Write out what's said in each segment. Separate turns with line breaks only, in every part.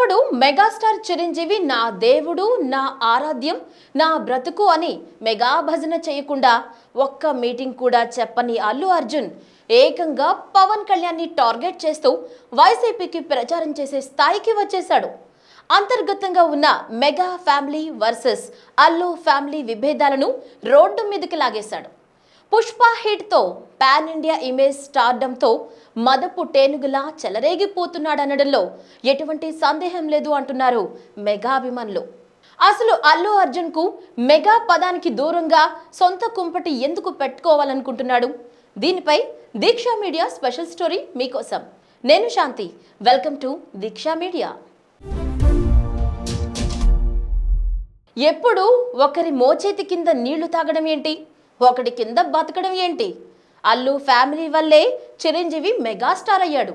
ఒకప్పుడు మెగాస్టార్ చిరంజీవి నా దేవుడు నా ఆరాధ్యం నా బ్రతుకు అని మెగా భజన చేయకుండా ఒక్క మీటింగ్ కూడా చెప్పని అల్లు అర్జున్ ఏకంగా పవన్ కళ్యాణ్ని టార్గెట్ చేస్తూ వైసీపీకి ప్రచారం చేసే స్థాయికి వచ్చేశాడు. అంతర్గతంగా ఉన్న mega family versus Allu family విభేదాలను రోడ్డు మీదకి లాగేశాడు. పుష్ప హిట్తో పాన్ ఇండియా ఇమేజ్ స్టార్డంతో మదపు టేనుగులా చెలరేగిపోతున్నాడనడంలో ఎటువంటి సందేహం లేదు అంటున్నారు మెగా అభిమానులు. అసలు అల్లు అర్జున్కు మెగా పదానికి దూరంగా సొంత కుంపటి ఎందుకు పెట్టుకోవాలనుకుంటున్నాడు? దీనిపై దీక్షా మీడియా స్పెషల్ స్టోరీ మీకోసం. నేను Shanti welcome to Deeksha media. ఎప్పుడు ఒకరి మోచేతి కింద నీళ్ళు తాగడం ఏంటి? ఒకటి కింద బతకడం ఏంటి? అల్లు ఫ్యామిలీ వల్లే చిరంజీవి మెగాస్టార్ అయ్యాడు.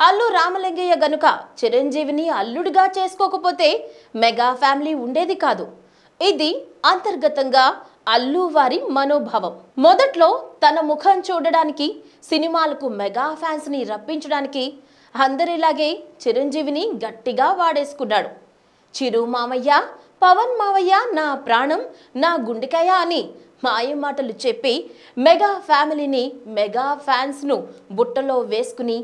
అల్లు రామలింగయ్య గనుక చిరంజీవిని అల్లుడిగా చేసుకోకపోతే మెగా ఫ్యామిలీ ఉండేది కాదు. ఇది అంతర్గతంగా అల్లు వారి మనోభావం. మొదట్లో తన ముఖం చూడడానికి సినిమాలకు మెగా ఫ్యాన్స్ని రప్పించడానికి అందరిలాగే చిరంజీవిని గట్టిగా వాడేసుకున్నాడు. చిరు మామయ్య పవన్ మావయ్య నా ప్రాణం నా గుండెకాయ అని మాయమాటలు చెప్పి మెగా ఫ్యామిలీని మెగా ఫ్యాన్స్ను బుట్టలో వేసుకుని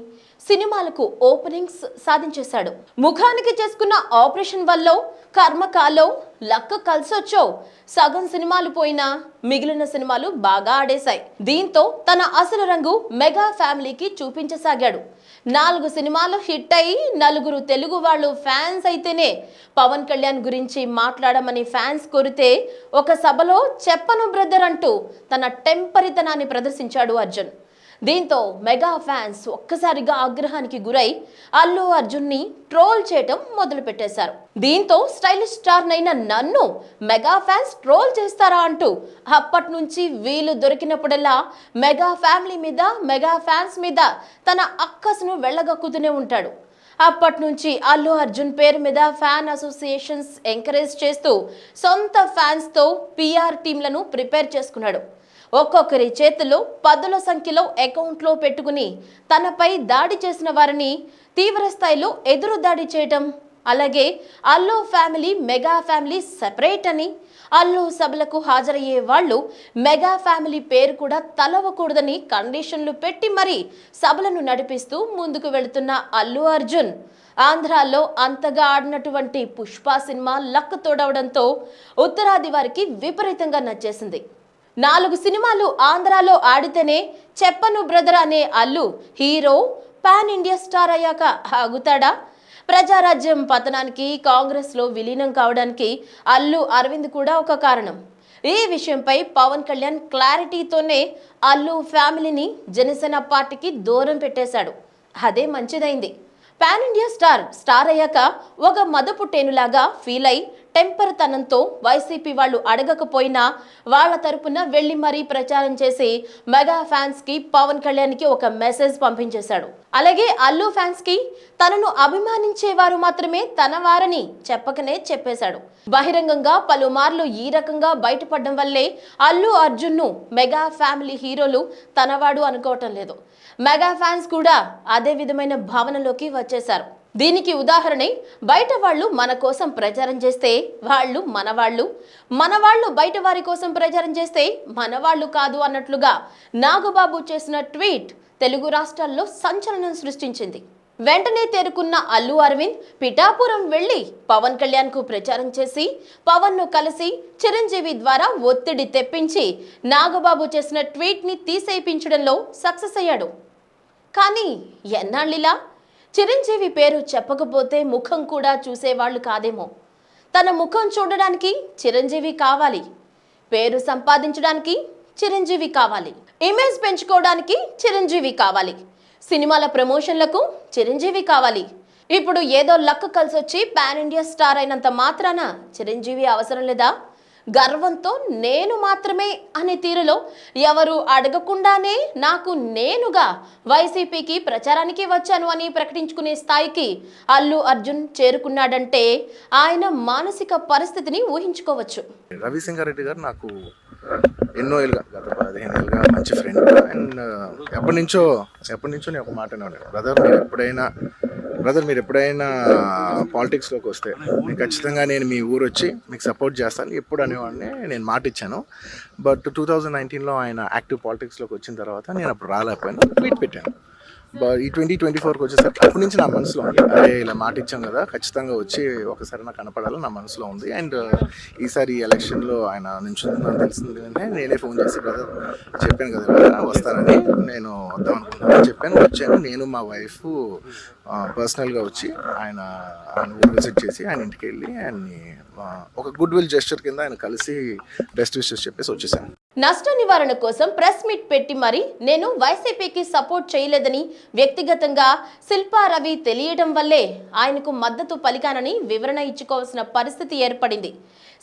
సినిమాలకు ఓపెనింగ్స్ సాధించేశాడు. ముఖానికి చేసుకున్న ఆపరేషన్ వల్ల కర్మకాలో లక్క కలిసొచ్చో సగం సినిమాలు పోయినా మిగిలిన సినిమాలు బాగా ఆడేశాయి. దీంతో తన అసలు రంగు మెగా ఫ్యామిలీకి చూపించసాగాడు. నాలుగు సినిమాలు హిట్ అయి నలుగురు తెలుగు వాళ్ళు ఫ్యాన్స్ అయితేనే పవన్ కళ్యాణ్ గురించి మాట్లాడమని ఫ్యాన్స్ కోరితే ఒక సభలో చెప్పను బ్రదర్ అంటూ తన టెంపరితనాన్ని ప్రదర్శించాడు అర్జున్. దీంతో మెగా ఫ్యాన్స్ ఒక్కసారిగా ఆగ్రహానికి గురై అల్లు అర్జున్ని ట్రోల్ చేయటం మొదలుపెట్టేశారు. దీంతో స్టైలిష్ స్టార్ నైన నన్ను మెగా ఫ్యాన్స్ ట్రోల్ చేస్తారా అంటూ అప్పటి నుంచి వీలు దొరికినప్పుడల్లా మెగా ఫ్యామిలీ మీద మెగా ఫ్యాన్స్ మీద తన అక్కసును వెళ్ళగక్కుతూనే ఉంటాడు. అప్పటి నుంచి అల్లు అర్జున్ పేరు మీద ఫ్యాన్ అసోసియేషన్స్ ఎంకరేజ్ చేస్తూ సొంత ఫ్యాన్స్తో పిఆర్ టీంలను ప్రిపేర్ చేసుకున్నాడు. ఒక్కొక్కరి చేతుల్లో పదుల సంఖ్యలో అకౌంట్లో పెట్టుకుని తనపై దాడి చేసిన వారిని తీవ్రస్థాయిలో ఎదురు దాడి చేయటం అలాగే Allu family mega family separate అని. అల్లు సభలకు హాజరయ్యే వాళ్ళు మెగా ఫ్యామిలీ పేరు కూడా తలవకూడదని కండిషన్లు పెట్టి మరీ సభలను నడిపిస్తూ ముందుకు వెళుతున్న అల్లు అర్జున్. ఆంధ్రాలో అంతగా ఆడినటువంటి పుష్ప సినిమా లక్ తోడవడంతో ఉత్తరాది వారికి విపరీతంగా నచ్చేసింది. నాలుగు సినిమాలు ఆంధ్రాలో ఆడితేనే చెప్పను బ్రదర్ అనే Allu hero pan India star అయ్యాక ఆగుతాడా? ప్రజారాజ్యం పతనానికి కాంగ్రెస్లో విలీనం కావడానికి అల్లు అరవింద్ కూడా ఒక కారణం. ఈ విషయంపై పవన్ కళ్యాణ్ క్లారిటీతోనే అల్లు ఫ్యామిలీని జనసేన పార్టీకి దూరం పెట్టేశాడు. అదే మంచిదైంది. పాన్ ఇండియా స్టార్ స్టార్ అయ్యాక ఒక మదపుట్టేనులాగా ఫీల్ అయి టెంపర్ తనంతో వైసీపీ వాళ్ళు అడగకపోయినా వాళ్ళ తరపున వెళ్ళి మరీ ప్రచారం చేసి మెగా ఫ్యాన్స్కి పవన్ కళ్యాణ్కి ఒక మెసేజ్ పంపించేశాడు. అలాగే అల్లు ఫ్యాన్స్కి తనను అభిమానించేవారు మాత్రమే తన వారని చెప్పకనే చెప్పేశాడు. బహిరంగంగా పలుమార్లు ఈ రకంగా బయటపడడం వల్లే అల్లు అర్జున్ను మెగా ఫ్యామిలీ హీరోలు తనవాడు అనుకోవటం లేదు. మెగా ఫ్యాన్స్ కూడా అదే విధమైన భావనలోకి వచ్చేశారు. దీనికి ఉదాహరణ బయట వాళ్ళు మన కోసం ప్రచారం చేస్తే వాళ్ళు మనవాళ్ళు. మనవాళ్ళు బయట వారి కోసం ప్రచారం చేస్తే మనవాళ్ళు కాదు అన్నట్లుగా నాగబాబు చేసిన ట్వీట్ తెలుగు రాష్ట్రాల్లో సంచలనం సృష్టించింది. వెంటనే తేరుకున్న అల్లు అరవింద్ పిఠాపురం వెళ్ళి పవన్ కళ్యాణ్కు ప్రచారం చేసి పవన్ను కలిసి చిరంజీవి ద్వారా ఒత్తిడి తెప్పించి నాగబాబు చేసిన ట్వీట్ని తీసేయించడంలో సక్సెస్ అయ్యాడు. కానీ ఎన్నాళ్ళిలా చిరంజీవి పేరు చెప్పకపోతే ముఖం కూడా చూసేవాళ్ళు కాదేమో. తన ముఖం చూడడానికి చిరంజీవి కావాలి. పేరు సంపాదించడానికి చిరంజీవి కావాలి. ఇమేజ్ పెంచుకోవడానికి చిరంజీవి కావాలి. సినిమాల ప్రమోషన్లకు చిరంజీవి కావాలి. ఇప్పుడు ఏదో లక్ కలిసొచ్చి పాన్ ఇండియా స్టార్ అయినంత మాత్రాన చిరంజీవి అవసరం లేదా? గర్వంతో నేను మాత్రమే అనే తీరులో ఎవరు అడగకుండానే నాకు నేనుగా వైసీపీకి ప్రచారానికి వచ్చాను అని ప్రకటించుకునే స్థాయికి అల్లు అర్జున్ చేరుకున్నాడంటే ఆయన మానసిక పరిస్థితిని ఊహించుకోవచ్చు.
రవిశంకర్ గారు నాకు ఎన్నో ఏళ్ళుగా గత పదిహేను ఏళ్ళుగా మంచి ఫ్రెండ్ అండ్ ఎప్పటి నుంచో ఎప్పటి నుంచో నేను ఒక మాట బ్రదర్ ఎప్పుడైనా బ్రదర్ మీరు ఎప్పుడైనా పాలిటిక్స్లోకి వస్తే నేను ఖచ్చితంగా నేను మీ ఊరు వచ్చి మీకు సపోర్ట్ చేస్తాను. ఎప్పుడు అనేవాడిని నేను మాట ఇచ్చాను. బట్ టూ థౌజండ్ నైన్టీన్లో ఆయన యాక్టివ్ పాలిటిక్స్లోకి వచ్చిన తర్వాత నేను అప్పుడు రాలేకపోయాను. ట్వీట్ పెట్టాను. ఈ ట్వంటీ ట్వంటీ ఫోర్కి వచ్చేసరికి అప్పటి నుంచి నా మనసులో ఉంది. అదే ఇలా మాట ఇచ్చాం కదా ఖచ్చితంగా వచ్చి ఒకసారి నాకు కనపడాలని నా మనసులో ఉంది. అండ్ ఈసారి ఎలక్షన్లో ఆయన నించుందని తెలిసింది అంటే నేనే ఫోన్ చేసి బ్రదర్ చెప్పాను కదా వస్తానని నేను వద్దాం అనుకుంటున్నాను చెప్పాను. వచ్చాను. నేను మా వైఫ్ పర్సనల్గా వచ్చి ఆయన ఆయన విజిట్ చేసి ఆయన ఇంటికి వెళ్ళి ఆయన్ని ఒక గుడ్ విల్ జెస్టర్ కింద ఆయన కలిసి బెస్ట్ విషెస్ చెప్పేసి వచ్చేసాను.
నష్ట నివారణ కోసం ప్రెస్ మీట్ పెట్టి మరి నేను వైసీపీకి సపోర్ట్ చేయలేదని వ్యక్తిగతంగా శిల్పారవి తెలియడం వల్లే ఆయనకు మద్దతు పలికానని వివరణ ఇచ్చుకోవాల్సిన పరిస్థితి ఏర్పడింది.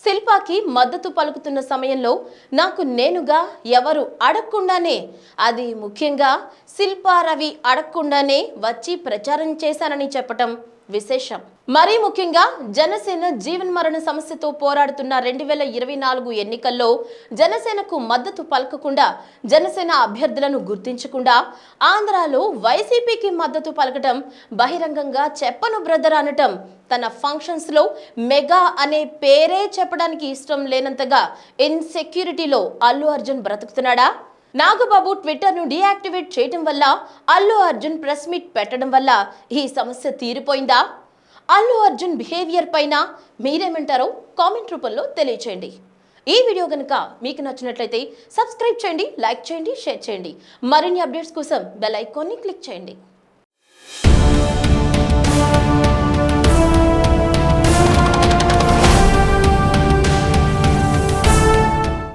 శిల్పాకి మద్దతు పలుకుతున్న సమయంలో నాకు నేనుగా ఎవరు అడగకుండానే అది ముఖ్యంగా శిల్పారవి అడగకుండానే వచ్చి ప్రచారం చేశానని చెప్పటం విశేషం. మరీ ముఖ్యంగా జనసేన జీవన్ మరణ సమస్యతో పోరాడుతున్న రెండు వేల ఇరవై నాలుగు ఎన్నికల్లో జనసేనకు మద్దతు పలకకుండా జనసేన అభ్యర్థులను గుర్తించకుండా ఆంధ్రాలో వైసీపీకి మద్దతు పలకటం బహిరంగంగా చెప్పను బ్రదర్ అనటం తన ఫంక్షన్స్లో మెగా అనే పేరే చెప్పడానికి ఇష్టం లేనంతగా ఇన్సెక్యూరిటీలో అల్లు అర్జున్ బ్రతుకుతున్నాడా? నాగబాబు ట్విట్టర్ను డీయాక్టివేట్ చేయడం వల్ల అల్లు అర్జున్ ప్రెస్ మీట్ పెట్టడం వల్ల ఈ సమస్య తీరిపోయిందా? అల్లు అర్జున్ బిహేవియర్ పైన మీరేమంటారో కామెంట్ రూపంలో తెలియచేయండి. ఈ వీడియో కనుక మీకు నచ్చినట్లయితే సబ్స్క్రైబ్ చేయండి లైక్ చేయండి షేర్ చేయండి. మరిన్ని అప్డేట్స్ కోసం బెల్ ఐకాన్ని క్లిక్ చేయండి.